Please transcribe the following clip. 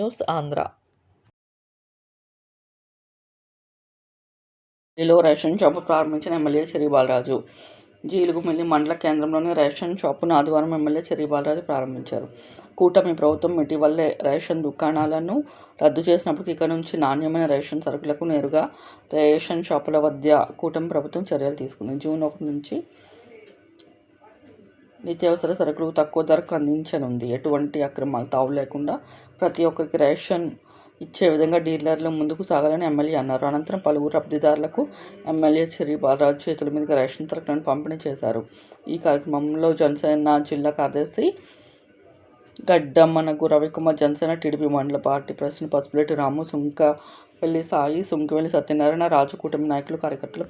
News Andhra. ఢిల్లీలో ration shop ప్రారంభించిన MLA Chirri Balaraju. Jeelugumilli మండల కేంద్రంలోని రేషన్ షాపును ఆదివారం ఎమ్మెల్యే చెర్రి బాలరాజు ప్రారంభించారు. కూటమి ప్రభుత్వం ఇటీవలే రేషన్ దుకాణాలను రద్దు చేసినప్పటికీ ఇక నుంచి నాణ్యమైన రేషన్ సరుకులకు నేరుగా రేషన్ షాపుల వద్ద కూటమి ప్రభుత్వం చర్యలు తీసుకుంది. జూన్ ఒకటి నుంచి నిత్యావసర సరుకులు తక్కువ ధరకు అందించనుంది. ఎటువంటి అక్రమాలు తావు లేకుండా ప్రతి ఒక్కరికి రేషన్ ఇచ్చే విధంగా డీలర్లు ముందుకు సాగాలని ఎమ్మెల్యే అన్నారు. అనంతరం పలువురు లబ్ధిదారులకు ఎమ్మెల్యే చెరి బాలరాజు చేతుల మీదుగా రేషన్ సరుకులను పంపిణీ చేశారు. ఈ కార్యక్రమంలో జనసేన జిల్లా కార్యదర్శి గడ్డమ్మనగు రవికుమార్ జనసేన టీడీపీ మండల పార్టీ ప్రెసిడెంట్ పసుపులేటి రాము సుంకవెల్లి సాయి సుంకవెల్లి సత్యనారాయణ రాజు కూటమి నాయకులు కార్యకర్తలు